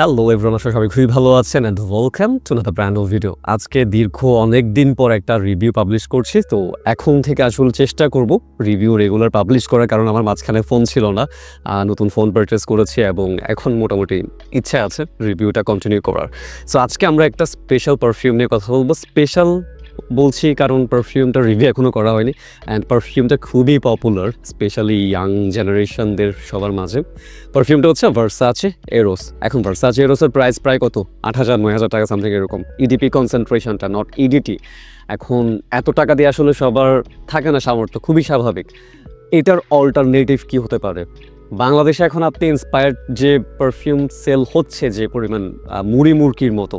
Hello everyone আসলে সবাই খুবই ভালো আছেন and welcome to the brand of video আজকে দীর্ঘ অনেক দিন পর একটা রিভিউ পাবলিশ করছি, তো এখন থেকে আসলে চেষ্টা করব রিভিউ রেগুলার পাবলিশ করার কারণ আমার মাঝখানে ফোন ছিল না নতুন ফোন পারচেস করেছি এবং এখন মোটামুটি ইচ্ছা আছে রিভিউটা কন্টিনিউ করার। সো আজকে আমরা একটা স্পেশাল পারফিউম নিয়ে কথা বলব স্পেশাল বলছি কারণ পারফিউমটা রিভিউ এখনও করা হয়নি। অ্যান্ড পারফিউমটা খুবই পপুলার স্পেশালি ইয়াং জেনারেশনদের সবার মাঝে। পারফিউমটা হচ্ছে ভার্সাচে এরোস এখন ভার্সাচে এরোসের প্রাইস প্রায় কত? আট হাজার, নয় হাজার টাকা সামথিং এরকম। ইডিপি কনসেন্ট্রেশনটা নট ইডিটি এখন এত টাকা দিয়ে আসলে সবার থাকে না সামর্থ্য, খুবই স্বাভাবিক। এটার অল্টারনেটিভ কি হতে পারে? বাংলাদেশে এখন আপনি ইন্সপায়ার্ড যে পারফিউম সেল হচ্ছে, যে পরিমাণ মুড়ি মুরকির মতো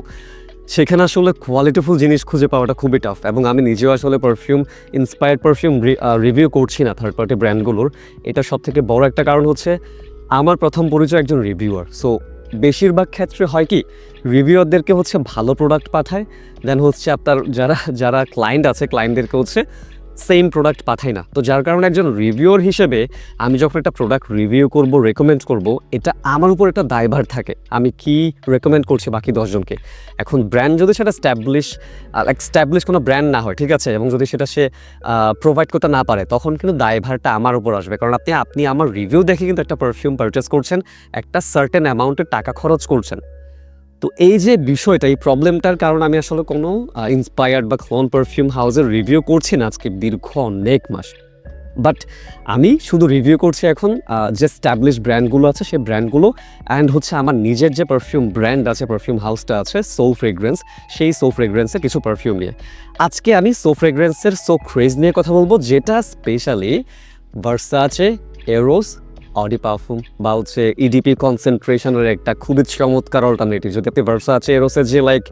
সেখানে আসলে কোয়ালিটিফুল জিনিস খুঁজে পাওয়াটা খুবই টাফ এবং আমি নিজেও আসলে পারফিউম ইন্সপায়ার্ড পারফিউম রিভিউ করছি না থার্ড পার্টি ব্র্যান্ডগুলোর এটা সব থেকে বড় একটা কারণ হচ্ছে আমার প্রথম পরিচয় একজন রিভিউয়ার সো বেশিরভাগ ক্ষেত্রে হয় কি রিভিউয়ারদেরকে হচ্ছে ভালো প্রোডাক্ট পাঠায় দেন হচ্ছে আপনার যারা যারা ক্লায়েন্ট আছে ক্লায়েন্টদেরকে হচ্ছে সেম প্রোডাক্ট পাঠায় না। তো যার কারণে একজন রিভিউর হিসেবে আমি যখন একটা প্রোডাক্ট রিভিউ করব রেকমেন্ড করব, এটা আমার উপর একটা দায়ভার থাকে। আমি কি রেকমেন্ড করছি বাকি দশজনকে এখন ব্র্যান্ড যদি সেটা স্ট্যাবলিশ স্ট্যাবলিশ কোনো ব্র্যান্ড না হয়, ঠিক আছে? এবং যদি সেটা সে প্রোভাইড করতে না পারে, তখন কিন্তু দায়ভারটা আমার উপর আসবে। কারণ আপনি আপনি আমার রিভিউ দেখে কিন্তু একটা পারফিউম পারচেস করছেন, একটা সার্টেন অ্যামাউন্টের টাকা খরচ করছেন। তো এই যে বিষয়টা, এই প্রবলেমটার কারণে আমি আসলে কোনো ইন্সপায়ার্ড বা ক্লোন পারফিউম হাউসের রিভিউ করছি না আজকে দীর্ঘ অনেক মাস। বাট আমি শুধু রিভিউ করছি এখন যে স্ট্যাবলিশ ব্র্যান্ডগুলো আছে সেই ব্র্যান্ডগুলো অ্যান্ড হচ্ছে আমার নিজের যে পারফিউম ব্র্যান্ড আছে পারফিউম হাউসটা আছে সো ফ্রেগ্রেন্স সেই সো ফ্রেগ্রেন্সের কিছু পারফিউম নিয়ে। আজকে আমি সো ফ্রেগ্রেন্সের সো ক্রেজ নিয়ে কথা বলব, যেটা specially Versace Eros eau de perfume বা হচ্ছে ইডিপি কনসেন্ট্রেশনের একটা খুবই চমৎকার অল্টারনেটিভ যদি আপনি ভার্সা আছে এর হচ্ছে যে like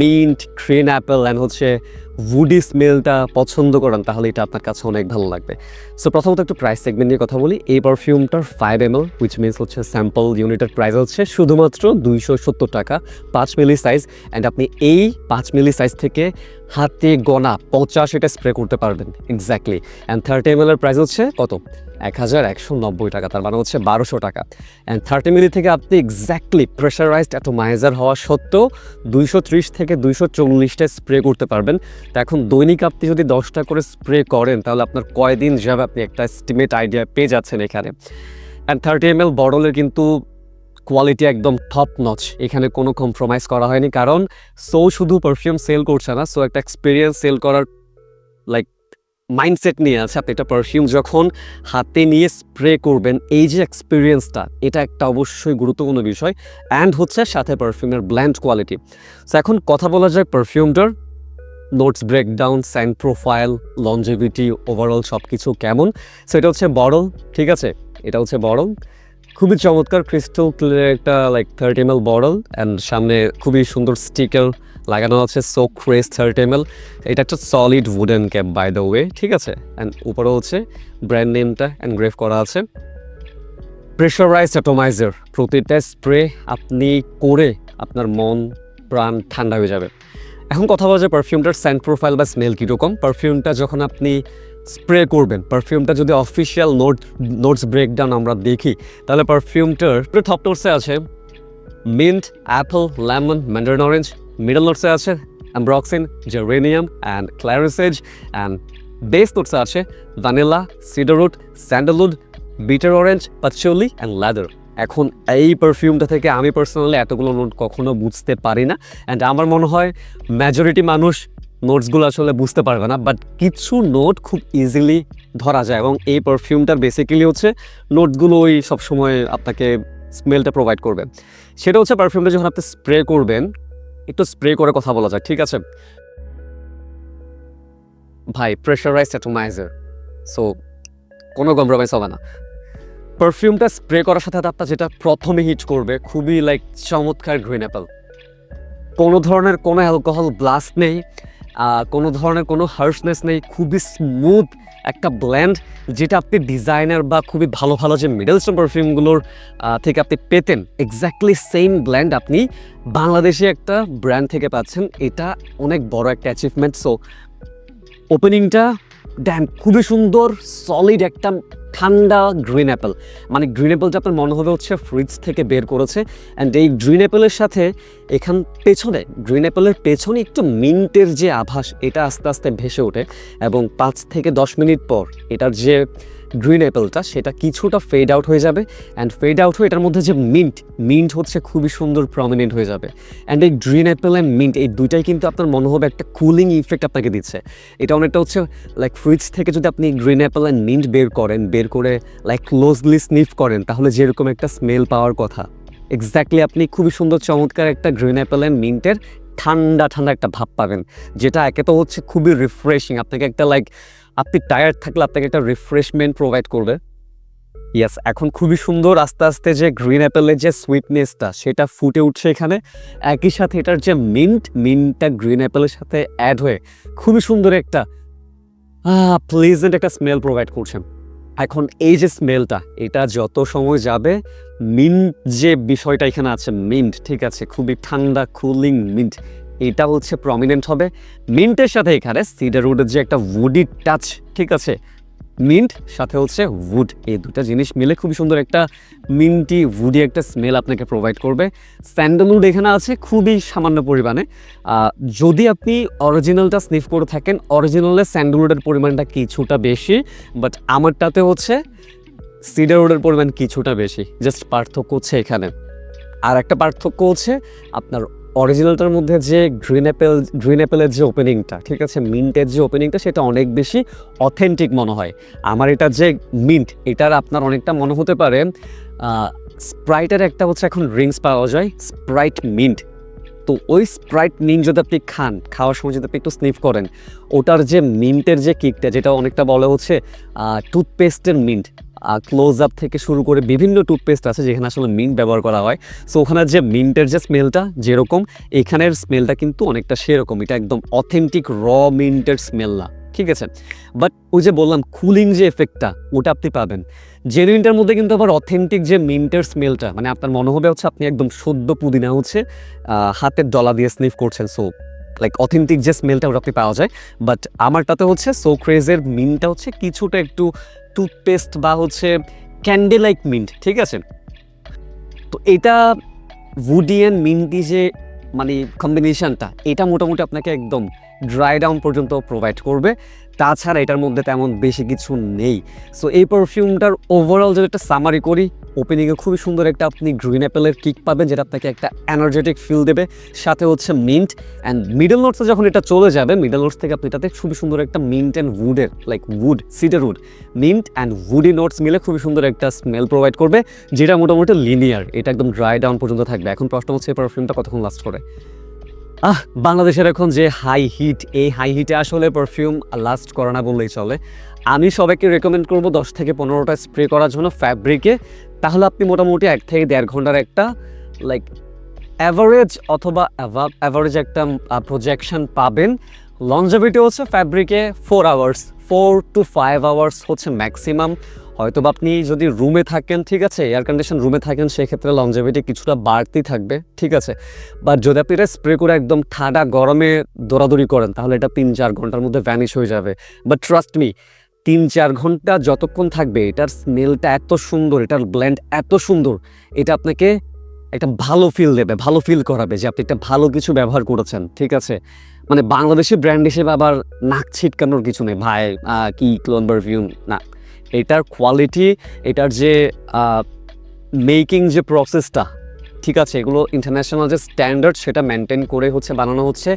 mint green apple and হচ্ছে উডি স্মেলটা পছন্দ করেন, তাহলে এটা আপনার কাছে অনেক ভালো লাগবে। সো প্রথমত একটু প্রাইস সেগমেন্ট নিয়ে কথা বলি। এই পারফিউমটার five M L which means হচ্ছে স্যাম্পল ইউনিটের প্রাইস হচ্ছে শুধুমাত্র দুইশো সত্তর টাকা, পাঁচ মিলি সাইজ অ্যান্ড আপনি এই পাঁচ মিলি সাইজ থেকে হাতে গোনা পঞ্চাশ এটা স্প্রে করতে পারবেন এক্স্যাক্টলি অ্যান্ড থার্টি এম এর প্রাইস হচ্ছে কত? এক হাজার একশো নব্বই টাকা, তার মানে হচ্ছে বারোশো টাকা। অ্যান্ড থার্টি মিলি থেকে আপনি এক্স্যাক্টলি প্রেশারাইজড এত মাইজার হওয়া সত্ত্বেও দুইশো ত্রিশ থেকে দুইশো চল্লিশটা স্প্রে করতে পারবেন। তো এখন দৈনিক আপনি যদি দশটা করে স্প্রে করেন, তাহলে আপনার কয়দিন যাবে আপনি একটা এস্টিমেট আইডিয়া পেয়ে যাচ্ছেন এখানে। অ্যান্ড থার্টি এম এল বটলের কিন্তু কোয়ালিটি একদম টপ নচ এখানে কোনো কম্প্রোমাইজ করা হয়নি, কারণ সো শুধু পারফিউম সেল করছে না সো একটা এক্সপিরিয়েন্স সেল করার লাইক মাইন্ডসেট নিয়ে আছে। আপনি একটা পারফিউম যখন হাতে নিয়ে স্প্রে করবেন, এই যে এক্সপিরিয়েন্সটা এটা একটা অবশ্যই গুরুত্বপূর্ণ বিষয়। অ্যান্ড হচ্ছে সাথে পারফিউমের ব্ল্যান্ড কোয়ালিটি সো এখন কথা বলা যায় পারফিউমটার notes breakdown scent profile longevity overall সব কিছু কেমন? সো এটা হচ্ছে বড়ল, ঠিক আছে? এটা হচ্ছে বড়ল। খুবই চমৎকার ক্রিস্টাল ক্লিয়ার একটা like thirty M L bottle and সামনে খুবই সুন্দর স্টিকার লাগানো আছে সো ক্রেস থার্টি এম এল এটা একটা solid wooden cap by the way ঠিক আছে? অ্যান্ড উপরেও হচ্ছে ব্র্যান্ড নেমটা এনগ্রেভ করা আছে। প্রেশারাইজড অ্যাটোমাইজার প্রতিটা স্প্রে আপনি করে আপনার মন, প্রাণ ঠান্ডা হয়ে যাবে। এখন কথা বলা যায় পারফিউমটার স্যান্ড প্রোফাইল বা স্মেল কীরকম? পারফিউমটা যখন আপনি স্প্রে করবেন পারফিউমটা যদি অফিসিয়াল নোট নোটস ব্রেকডাউন আমরা দেখি, তাহলে পারফিউমটার টপ নোটসে আছে mint apple lemon mandarin orange middle নোটসে আছে ambroxan geranium and clary sage and base নোটসে আছে vanilla cedarwood sandalwood bitter orange patchouli and leather এখন এই পারফিউমটা থেকে আমি পার্সোনালি এতগুলো নোট কখনো বুঝতে পারি না। অ্যান্ড আমার মনে হয় মেজরিটি মানুষ নোটসগুলো আসলে বুঝতে পারবে না। বাট কিছু নোট খুব ইজিলি ধরা যায় এবং এই পারফিউমটার বেসিক্যালি হচ্ছে নোটগুলো ওই সবসময় আপনাকে স্মেলটা প্রোভাইড করবে। সেটা হচ্ছে পারফিউমটা যখন আপনি স্প্রে করবেন, একটু স্প্রে করে কথা বলা যায়, ঠিক আছে? ভাই প্রেশারাইজড অ্যাটোমাইজার সো কোনো কম্প্রোমাইজ হবে না। পারফিউমটা স্প্রে করার সাথে সাথে আপনার যেটা প্রথমে হিট করবে, খুবই লাইক চমৎকার গ্রিন অ্যাপেল কোনো ধরনের কোনো অ্যালকোহল ব্লাস্ট নেই কোনো ধরনের কোনো হার্সনেস নেই, খুবই স্মুথ একটা ব্ল্যান্ড যেটা আপনি ডিজাইনার বা খুবই ভালো ভালো যে মিডল স্টোন পারফিউমগুলোর থেকে আপনি পেতেন। এক্স্যাক্টলি সেম ব্ল্যান্ড আপনি বাংলাদেশে একটা ব্র্যান্ড থেকে পাচ্ছেন। এটা অনেক বড় একটা অ্যাচিভমেন্ট সো ওপেনিংটা ড্যাম খুবই সুন্দর সলিড একটা ঠান্ডা গ্রিন অ্যাপেল মানে গ্রিন অ্যাপেলটা আপনার মনে হবে হচ্ছে ফ্রিজ থেকে বের করেছে। অ্যান্ড এই গ্রিন অ্যাপেলের সাথে এখান পেছনে গ্রিন অ্যাপেলের পেছনে একটু মিন্টের যে আভাস, এটা আস্তে আস্তে ভেসে ওঠে। এবং পাঁচ থেকে দশ মিনিট পর এটার যে গ্রিন অ্যাপেলটা, সেটা কিছুটা ফেড আউট হয়ে যাবে অ্যান্ড ফেড আউট হয়ে এটার মধ্যে যে মিন্ট মিন্ট হচ্ছে খুবই সুন্দর প্রমিনেন্ট হয়ে যাবে অ্যান্ড এই গ্রিন অ্যাপেল অ্যান্ড মিন্ট এই দুইটাই কিন্তু আপনার মনে হবে একটা কুলিং ইফেক্ট আপনাকে দিচ্ছে। এটা অনেকটা হচ্ছে লাইক ফ্রিজ থেকে যদি আপনি গ্রিন অ্যাপেল অ্যান্ড মিন্ট বের করেন, বের করে লাইক ক্লোজলি স্নিফ করেন, তাহলে যেরকম একটা স্মেল পাওয়ার কথা। এক্স্যাক্টলি আপনি খুবই সুন্দর, চমৎকার একটা গ্রিন অ্যাপেল অ্যান্ড মিন্টের ঠান্ডা ঠান্ডা একটা ভাব পাবেন, যেটা একে তো হচ্ছে খুবই রিফ্রেশিং আপনাকে একটা লাইক আপনি টায়ার্ড থাকলে আপনাকে একটা রিফ্রেশমেন্ট প্রোভাইড করবে। ইয়াস এখন খুবই সুন্দর আস্তে আস্তে যে গ্রিন অ্যাপেলের যে সুইটনেসটা সেটা ফুটে উঠছে এখানে। একই সাথে এটার যে মিন্ট মিন্টটা গ্রিন অ্যাপেলের সাথে অ্যাড হয়ে খুবই সুন্দর একটা প্লেজেন্ট একটা স্মেল প্রোভাইড করছেন এখন এই যে স্মেলটা এটা যত সময় যাবে মিন্ট যে বিষয়টা এখানে আছে মিন্ট ঠিক আছে, খুবই ঠান্ডা কুলিং মিন্ট এটা হচ্ছে প্রমিনেন্ট হবে। মিন্টের সাথে এখানে সিডার উডের যে একটা উডি টাচ ঠিক আছে? মিন্ট সাথে হচ্ছে উড এই দুটা জিনিস মিলে খুবই সুন্দর একটা মিন্টি উডি একটা স্মেল আপনাকে প্রোভাইড করবে। স্যান্ডেলউড এখানে আছে খুবই সামান্য পরিমাণে। যদি আপনি অরিজিনালটা স্নিফ করে থাকেন অরিজিনালের স্যান্ডেলউডের পরিমাণটা কিছুটা বেশি বাট আমারটাতে হচ্ছে সিডার সিডারউডের পরিমাণ কিছুটা বেশি। জাস্ট পার্থক্য হচ্ছে এখানে। আর একটা পার্থক্য হচ্ছে আপনার অরিজিনালটার মধ্যে যে গ্রিন অ্যাপেল গ্রিন অ্যাপেলের যে ওপেনিংটা ঠিক আছে? মিন্টের যে ওপেনিংটা সেটা অনেক বেশি অথেন্টিক মনে হয়। আমার এটা যে মিন্ট এটার আপনার অনেকটা মনে হতে পারে স্প্রাইটের একটা হচ্ছে এখন ড্রিঙ্কস পাওয়া যায় স্প্রাইট মিন্ট তো ওই স্প্রাইট মিন্ট যদি আপনি খান, খাওয়ার সময় যদি আপনি একটু স্নিফ করেন, ওটার যে মিন্টের যে কিকটা যেটা অনেকটা বলা হচ্ছে টুথপেস্টের মিন্ট ক্লোজ আপ থেকে শুরু করে বিভিন্ন টুথপেস্ট আছে যেখানে আসলে মিন্ট ব্যবহার করা হয়। সো ওখানে যে মিন্টের যে স্মেলটা যেরকম, এখানের স্মেলটা কিন্তু অনেকটা সেরকম। এটা একদম অথেন্টিক র মিন্টের স্মেল না, ঠিক আছে? বাট ওই যে বললাম কুলিং যে এফেক্টটা ওটা আপনি পাবেন। জেনুইনটার মধ্যে কিন্তু আবার অথেন্টিক যে মিন্টের স্মেলটা মানে আপনার মনে হবে হচ্ছে আপনি একদম সদ্য পুদিনা হচ্ছে হাতের ডলা দিয়ে স্নিফ করছেন সো লাইক অথেন্টিক যে স্মেলটা ওটা আপনি পাওয়া যায় বাট আমারটাতে হচ্ছে সো ক্রেজের মিনটা হচ্ছে কিছুটা একটু টুথপেস্ট বা হচ্ছে ক্যান্ডি লাইক মিন্ট ঠিক আছে? তো এটা উডিয়ান মিন্টি যে মানে কম্বিনেশানটা এটা মোটামুটি আপনাকে একদম ড্রাই ডাউন পর্যন্ত প্রোভাইড করবে। তাছাড়া এটার মধ্যে তেমন বেশি কিছু নেই। সো এই পারফিউমটার ওভারঅল যদি একটা সামারি করি ওপেনিংয়ে খুবই সুন্দর একটা আপনি গ্রিন অ্যাপেলের কিক পাবেন, যেটা আপনাকে একটা এনার্জেটিক ফিল দেবে। সাথে হচ্ছে মিন্ট অ্যান্ড মিডল নোটসে যখন এটা চলে যাবে মিডল নোটস থেকে আপনি এটাতে খুবই সুন্দর একটা mint and উডের like wood cedar wood mint and woody notes মিলে খুবই সুন্দর একটা স্মেল প্রোভাইড করবে, যেটা মোটামুটি লিনিয়ার এটা একদম ড্রাই ডাউন পর্যন্ত থাকবে। এখন প্রশ্ন হচ্ছে এই পারফিউমটা কতক্ষণ লাস্ট করে? আহ, বাংলাদেশের এখন যে হাই হিট এই হাই হিটে আসলে পারফিউম লাস্ট করে না বললেই চলে। আমি সবাইকে রেকমেন্ড করব দশ থেকে পনেরোটা স্প্রে করার জন্য ফ্যাব্রিকে তাহলে আপনি মোটামুটি এক থেকে দেড় ঘণ্টার একটা লাইক অ্যাভারেজ অথবা অ্যাভাব অ্যাভারেজ একটা প্রজেকশন পাবেন। লঞ্জাবিটি হচ্ছে ফ্যাব্রিকে four hours four to five hours হচ্ছে ম্যাক্সিমাম। হয়তো বা আপনি যদি রুমে থাকেন, ঠিক আছে এয়ার কন্ডিশন রুমে থাকেন, সেক্ষেত্রে লঞ্জাভিটি কিছুটা বাড়তি থাকবে, ঠিক আছে। বাট যদি আপনি এটা স্প্রে করে একদম ঠান্ডা গরমে দৌড়াদৌড়ি করেন, তাহলে এটা তিন চার ঘণ্টার মধ্যে ভ্যানিশ হয়ে যাবে। বাট ট্রাস্ট মি তিন চার ঘণ্টা যতক্ষণ থাকবে, এটার স্মেলটা এত সুন্দর, এটার ব্ল্যান্ড এত সুন্দর, এটা আপনাকে একটা ভালো ফিল দেবে, ভালো ফিল করাবে যে আপনি একটা ভালো কিছু ব্যবহার করেছেন, ঠিক আছে। মানে বাংলাদেশি ব্র্যান্ড হিসেবে আবার নাক ছিটকানোর কিছু নেই। ভাই কি ক্লোন পারফিউম না, এটার কোয়ালিটি এটার যে মেকিং যে প্রসেসটা ঠিক আছে, এগুলো ইন্টারন্যাশনাল যে স্ট্যান্ডার্ড সেটা মেনটেন করে হচ্ছে, বানানো হচ্ছে।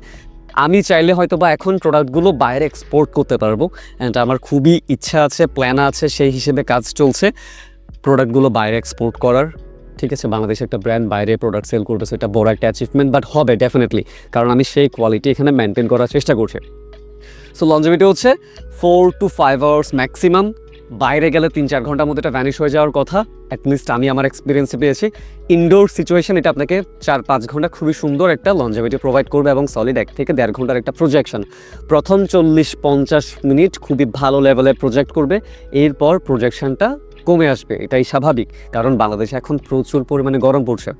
আমি চাইলে হয়তো বা এখন প্রোডাক্টগুলো বাইরে এক্সপোর্ট করতে পারব। অ্যান্ড আমার খুবই ইচ্ছা আছে প্ল্যান আছে, সেই হিসেবে কাজ চলছে প্রোডাক্টগুলো বাইরে এক্সপোর্ট করার। ঠিক আছে, বাংলাদেশে একটা ব্র্যান্ড বাইরে প্রোডাক্ট সেল করবে সেটা বড় একটা অ্যাচিভমেন্ট বাট হবে ডেফিনেটলি কারণ আমি সেই কোয়ালিটি এখানে মেনটেন করার চেষ্টা করছি। সো লঞ্জিভিটি হচ্ছে four to five hours maximum বাইরে গেলে তিন চার ঘণ্টার মধ্যে এটা ভ্যানিশ হয়ে যাওয়ার কথা অ্যাটলিস্ট আমি আমার এক্সপিরিয়েন্সে পেয়েছি। ইনডোর সিচুয়েশন এটা আপনাকে চার পাঁচ ঘণ্টা খুবই সুন্দর একটা লঞ্জাভিটি প্রোভাইড করবে এবং সলিড এক থেকে দেড় ঘণ্টার একটা প্রজেকশন প্রথম চল্লিশ পঞ্চাশ মিনিট খুবই ভালো লেভেলে প্রজেক্ট করবে, এরপর প্রজেকশনটা কমে আসবে, এটাই স্বাভাবিক। কারণ বাংলাদেশে এখন প্রচুর পরিমাণে গরম পড়ছে।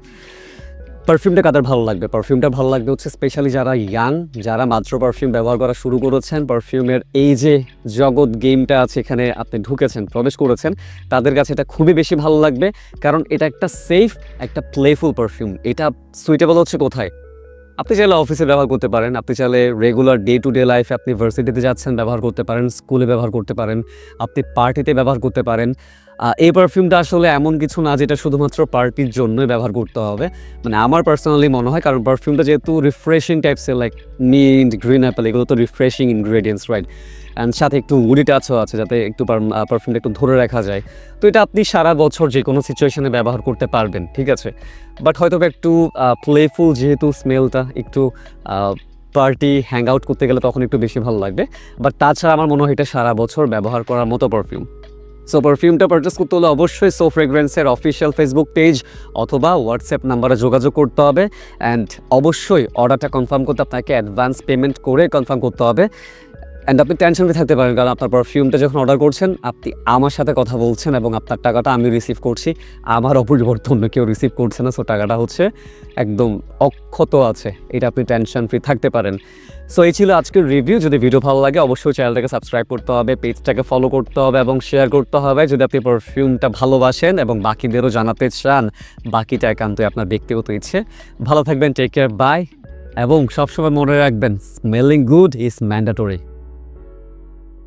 পারফিউমটা কাদের ভালো লাগবে? পারফিউমটা ভালো লাগবে হচ্ছে স্পেশালি যারা ইয়াং যারা মাত্র পারফিউম ব্যবহার করা শুরু করেছেন পারফিউমের এই যে জগৎ গেমটা আছে এখানে আপনি ঢুকেছেন, প্রবেশ করেছেন, তাদের কাছে এটা খুবই বেশি ভালো লাগবে। কারণ এটা একটা সেফ একটা প্লেফুল পারফিউম এটা সুইটেবল হচ্ছে কোথায়? আপনি চাইলে অফিসে ব্যবহার করতে পারেন, আপনি চাইলে রেগুলার ডে টু ডে লাইফে আপনি ভার্সিটিতে যাচ্ছেন, ব্যবহার করতে পারেন স্কুলে ব্যবহার করতে পারেন, আপনি পার্টিতে ব্যবহার করতে পারেন। এই পারফিউমটা আসলে এমন কিছু না যেটা শুধুমাত্র পার্টির জন্যই ব্যবহার করতে হবে। মানে আমার পার্সোনালি মনে হয়, কারণ পারফিউমটা যেহেতু রিফ্রেশিং টাইপসের লাইক মিন্ট গ্রিন অ্যাপেল এগুলো তো রিফ্রেশিং ইনগ্রেডিয়েন্টস রাইট অ্যান্ড সাথে একটু উডি টাচও আছে যাতে একটু পারফিউমটা একটু ধরে রাখা যায়। তো এটা আপনি সারা বছর যে কোনো সিচুয়েশনে ব্যবহার করতে পারবেন, ঠিক আছে? বাট হয়তো একটু প্লেফুল যেহেতু স্মেলটা একটু পার্টি হ্যাং আউট করতে গেলে তখন একটু বেশি ভালো লাগবে। বাট তাছাড়া আমার মনে হয় এটা সারা বছর ব্যবহার করার মতো পারফিউম সো পারফিউমটা পারচেস করতে হলে অবশ্যই সো ফ্রেগ্রেন্সের অফিসিয়াল ফেসবুক পেজ অথবা হোয়াটসঅ্যাপ নাম্বারে যোগাযোগ করতে হবে। অ্যান্ড অবশ্যই অর্ডারটা কনফার্ম করতে আপনাকে অ্যাডভান্স পেমেন্ট করে কনফার্ম করতে হবে। অ্যান্ড আপনি টেনশন ফ্রি থাকতে পারেন, কারণ আপনার পারফিউমটা যখন অর্ডার করছেন, আপনি আমার সাথে কথা বলছেন এবং আপনার টাকাটা আমি রিসিভ করছি। আমার অপরিবর্তন, কেউ রিসিভ করছে না সো টাকাটা হচ্ছে একদম অক্ষত আছে। এটা আপনি টেনশন ফ্রি থাকতে পারেন। সো এই ছিল আজকের রিভিউ যদি ভিডিও ভালো লাগে, অবশ্যই চ্যানেলটাকে সাবস্ক্রাইব করতে হবে পেজটাকে ফলো করতে হবে এবং শেয়ার করতে হবে। যদি আপনি পারফিউমটা ভালোবাসেন এবং বাকিদেরও জানাতে চান, বাকিটা একান্তই আপনার ব্যক্তিগত ইচ্ছে। ভালো থাকবেন টেক কেয়ার বাই এবং সবসময় মনে রাখবেন স্মেলিং গুড ইজ ম্যান্ডাটরি